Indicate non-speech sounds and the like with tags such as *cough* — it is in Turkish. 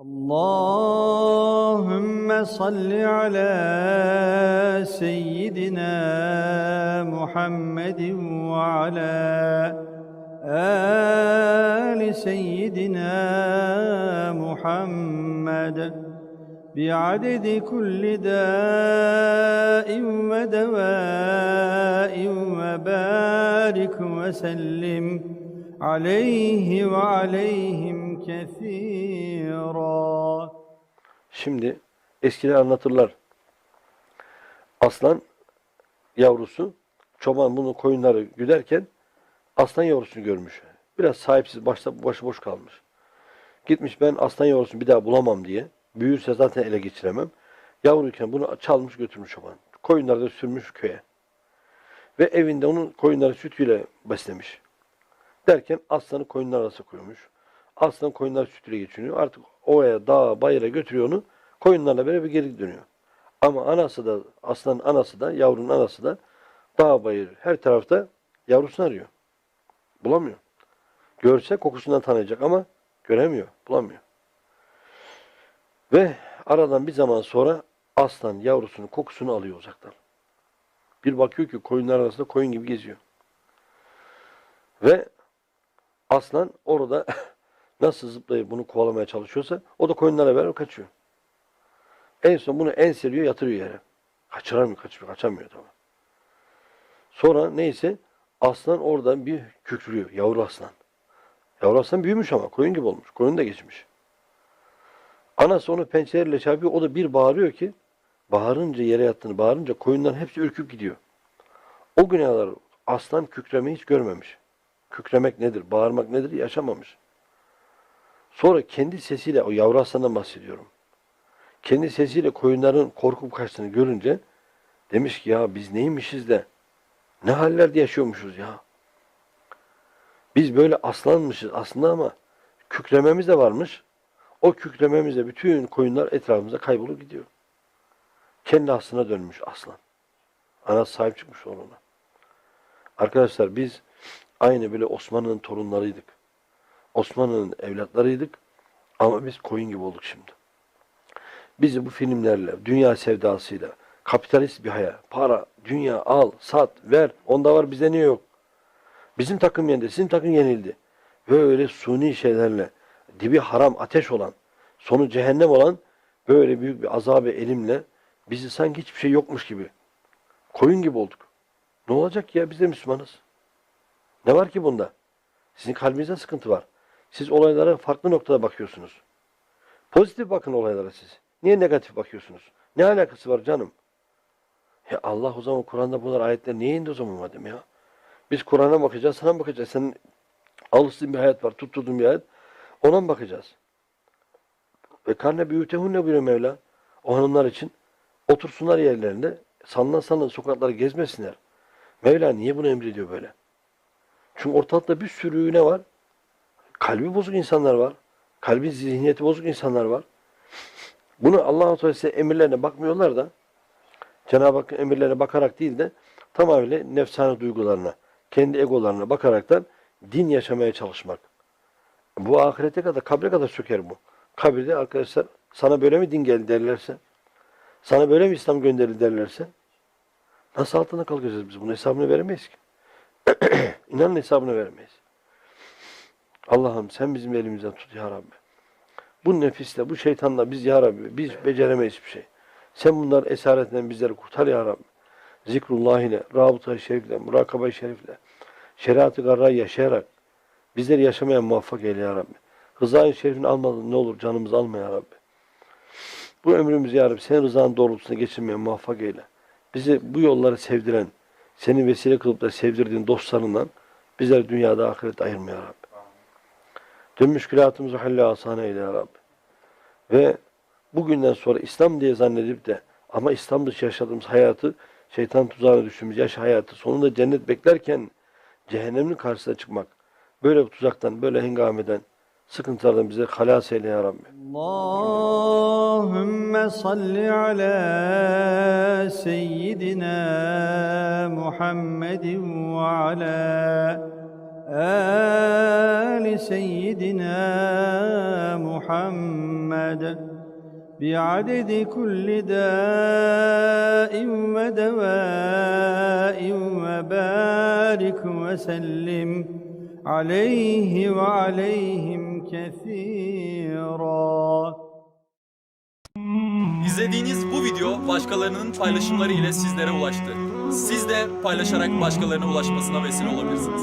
اللهم صل على سيدنا محمد وعلى آل سيدنا محمد بعدد كل داء ودواء وبارك وسلم عليه وعليهم كثيرا Şimdi eskiler anlatırlar. Aslan yavrusu çoban bunu koyunları güderken aslan yavrusunu görmüş. Biraz sahipsiz başta başıboş kalmış. Gitmiş ben aslan yavrusunu bir daha bulamam diye. Büyürse zaten ele geçiremem. Yavruyken bunu çalmış götürmüş çoban. Koyunları da sürmüş köye. Ve evinde onun koyunları sütüyle beslemiş. Derken aslanı koyunlar arasına koymuş. Aslan koyunlar sütüyle geçiniyor. Artık ovaya, dağa, bayıra götürüyor onu. Koyunlarla beraber geri dönüyor. Ama anası da, aslanın anası da, yavrunun anası da dağ, bayır, her tarafta yavrusunu arıyor. Bulamıyor. Görse kokusundan tanıyacak ama göremiyor, bulamıyor. Ve aradan bir zaman sonra aslan yavrusunun kokusunu alıyor uzaktan. Bir bakıyor ki koyunlar arasında koyun gibi geziyor. Ve aslan orada *laughs* nasıl zıplayıp bunu kovalamaya çalışıyorsa o da koyunlarla beraber kaçıyor. En son bunu enseliyor yatırıyor yere. Kaçıramıyor, kaçmıyor, kaçamıyor tabii. Sonra neyse aslan oradan bir kükrüyor. Yavru aslan. Yavru aslan büyümüş ama koyun gibi olmuş. Koyun da geçmiş. Anası onu pençeleriyle çarpıyor. O da bir bağırıyor ki bağırınca yere yattığını bağırınca koyunların hepsi ürküp gidiyor. O güne kadar aslan kükremeyi hiç görmemiş. Kükremek nedir, bağırmak nedir yaşamamış. Sonra kendi sesiyle, o yavru aslandan bahsediyorum. Kendi sesiyle koyunların korkup kaçtığını görünce demiş ki ya biz neymişiz de ne hallerde yaşıyormuşuz ya. Biz böyle aslanmışız aslında ama kükrememiz de varmış. O kükrememizde bütün koyunlar etrafımıza kaybolup gidiyor. Kendi aslına dönmüş aslan. Ana sahip çıkmış ona. Arkadaşlar biz aynı böyle Osmanlı'nın torunlarıydık. Osmanlı'nın evlatlarıydık. Ama biz koyun gibi olduk şimdi. Bizi bu filmlerle, dünya sevdasıyla, kapitalist bir hayat, para, dünya, al, sat, ver, onda var bize niye yok? Bizim takım yendi, sizin takım yenildi. Böyle suni şeylerle, dibi haram ateş olan, sonu cehennem olan böyle büyük bir azab ve elimle bizi sanki hiçbir şey yokmuş gibi, koyun gibi olduk. Ne olacak ya biz de Müslümanız. Ne var ki bunda? Sizin kalbinizde sıkıntı var. Siz olaylara farklı noktada bakıyorsunuz. Pozitif bakın olaylara siz. Niye negatif bakıyorsunuz? Ne alakası var canım? Ya Allah o zaman Kur'an'da bunlar ayetler niye indi o zaman madem ya? Biz Kur'an'a bakacağız, sana bakacağız? Senin alıştığın bir hayat var, tutturduğun bir hayat. Ona mı bakacağız? Ve karne büyütehun ne buyuruyor Mevla? O hanımlar için otursunlar yerlerinde, sallanan sallanan sokakları gezmesinler. Mevla niye bunu emrediyor böyle? Çünkü ortalıkta bir sürü ne var? Kalbi bozuk insanlar var. Kalbi zihniyeti bozuk insanlar var. Bunu Allah-u Teala size emirlerine bakmıyorlar da Cenab-ı Hakk'ın emirlerine bakarak değil de tamamıyla nefsane duygularına, kendi egolarına bakaraktan din yaşamaya çalışmak. Bu ahirete kadar, kabre kadar söker bu. Kabirde arkadaşlar sana böyle mi din geldi derlerse, sana böyle mi İslam gönderildi derlerse, nasıl altına kalkacağız biz? Bunun hesabını veremeyiz ki. *clears throat* İnanın hesabını veremeyiz. Allah'ım sen bizim elimizden tut ya Rabbi. Bu nefisle, bu şeytanla biz ya Rabbi, biz beceremeyiz bir şey. Sen bunlar esaretinden bizleri kurtar ya Rabbi. Zikrullah ile, rabıta şerifle, murakaba şerifle, şeriatı garrayı yaşayarak bizleri yaşamaya muvaffak eyle ya Rabbi. Rızayı şerifini almadın ne olur canımızı alma ya Rabbi. Bu ömrümüzü ya Rabbi senin rızanın doğrultusunda geçirmeye muvaffak eyle. Bizi bu yolları sevdiren, seni vesile kılıp da sevdirdiğin dostlarından bizleri dünyada ahirette ayırma ya Rabbi. Tüm müşkülatımızı halle asana eyle ya Rabbi. Ve bugünden sonra İslam diye zannedip de ama İslam dışı yaşadığımız hayatı, şeytan tuzağına düştüğümüz yaş hayatı, sonunda cennet beklerken cehennemin karşısına çıkmak, böyle bir tuzaktan, böyle hengameden, sıkıntılardan bize halas eyle ya Rabbi. Allahümme salli ala seyyidina Muhammedin ve ala سيدنا محمد بعدد كل داء ودواء وبارك وسلم عليه وعليهم كثيرا İzlediğiniz bu video başkalarının paylaşımları ile sizlere ulaştı. Siz de paylaşarak başkalarına ulaşmasına vesile olabilirsiniz.